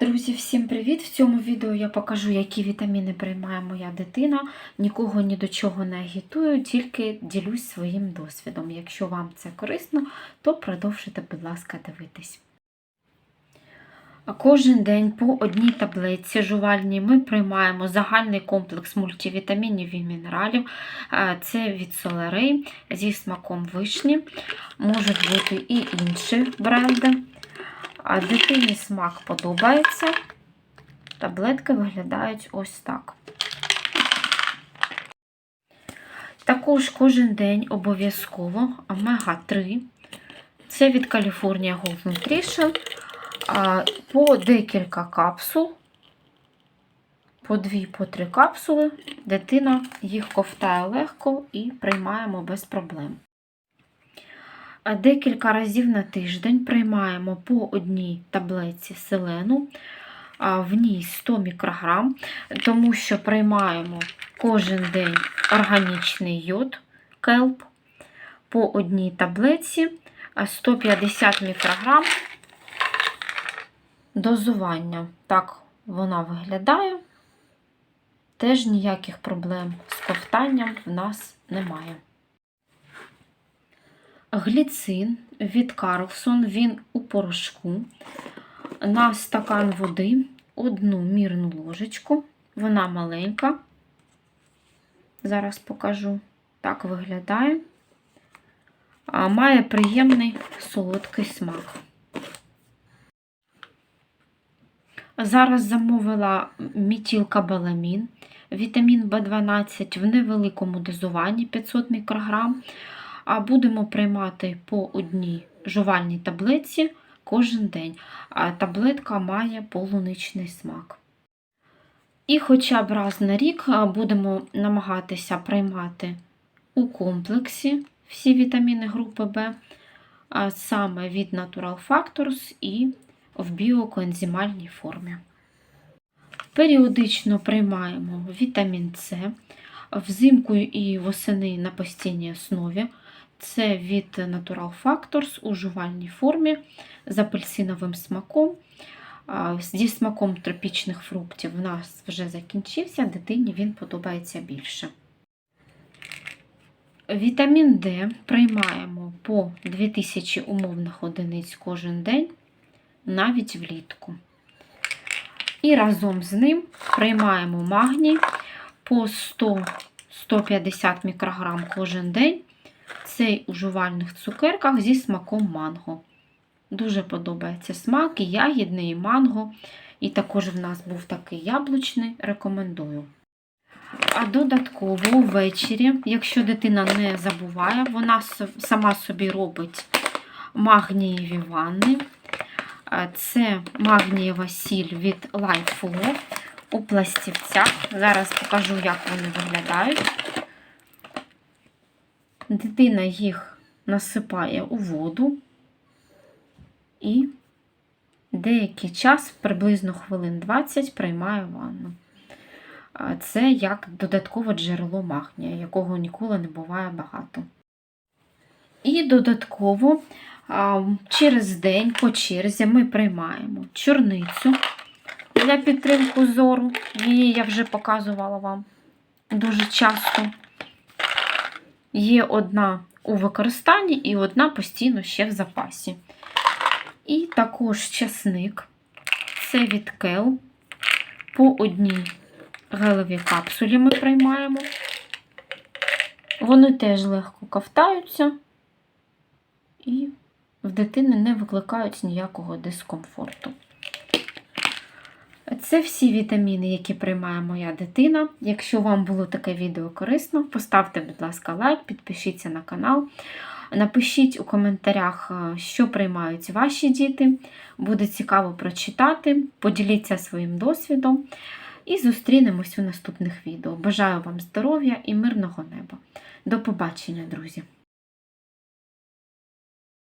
Друзі, всім привіт! В цьому відео я покажу, які вітаміни приймає моя дитина. Нікого ні до чого не агітую, тільки ділюсь своїм досвідом. Якщо вам це корисно, то продовжуйте, будь ласка, дивитись. Кожен день по одній таблетці жувальній ми приймаємо загальний комплекс мультивітамінів і мінералів. Е, Це від солерей зі смаком вишні. Можуть бути і інші бренди. А дитині смак подобається. Таблетки виглядають ось так. Також кожен день обов'язково омега-3. Це від California Gold Nutrition. По декілька капсул, по дві, по три капсули. Дитина їх ковтає легко і приймаємо без проблем. Декілька разів на тиждень приймаємо по одній таблетці селену, в ній 100 мікрограм, тому що приймаємо кожен день органічний йод келп по одній таблетці, а 150 мікрограм дозування. Так вона виглядає. Теж ніяких проблем з ковтанням в нас немає. Гліцин від Карлсон, він у порошку. На стакан води одну мірну ложечку. Вона маленька. Зараз покажу. Так виглядає. Має приємний солодкий смак. Зараз замовила мітілкабаламін, вітамін В12 в невеликому дозуванні 500 мікрограм а будемо приймати по одній жувальній таблетці кожен день. А таблетка має полуничний смак. І хоча б раз на рік будемо намагатися приймати у комплексі всі вітаміни групи В, саме від Natural Factors і в біокоензимальній формі. Періодично приймаємо вітамін С взимку і восени на постійній основі. Це від Natural Factors у жувальній формі з апельсиновим смаком. Зі смаком тропічних фруктів в нас вже закінчився, дитині він подобається більше. Вітамін D приймаємо по 2000 умовних одиниць кожен день, навіть влітку. І разом з ним приймаємо магній по 100-150 мікрограм кожен день цей у жувальних цукерках зі смаком манго. Дуже подобається смак, і ягідний, і манго. І також в нас був такий яблучний, рекомендую. А додатково ввечері, якщо дитина не забуває, вона сама собі робить магнієві ванни. Це магнієва сіль від Life у пластівцях. Зараз покажу, як вони виглядають. Дитина їх насипає у воду і деякий час, приблизно хвилин 20, приймає ванну. Це як додаткове джерело магнія, якого ніколи не буває багато. І додатково через день по черзі ми приймаємо чорницю для підтримку зору. Її я вже показувала вам дуже часто. Є одна у використанні і одна постійно ще в запасі. І також часник. Це від Кел. По одній гелевій капсулі ми приймаємо. Вони теж легко ковтаються і в дитини не викликають ніякого дискомфорту. Це всі вітаміни, які приймає моя дитина. Якщо вам було таке відео корисно, поставте, будь ласка, лайк, підпишіться на канал. Напишіть у коментарях, е, що приймають ваші діти. Буде цікаво прочитати, поділіться своїм досвідом. І зустрінемось у наступних відео. Бажаю вам здоров'я і мирного неба. До побачення, друзі!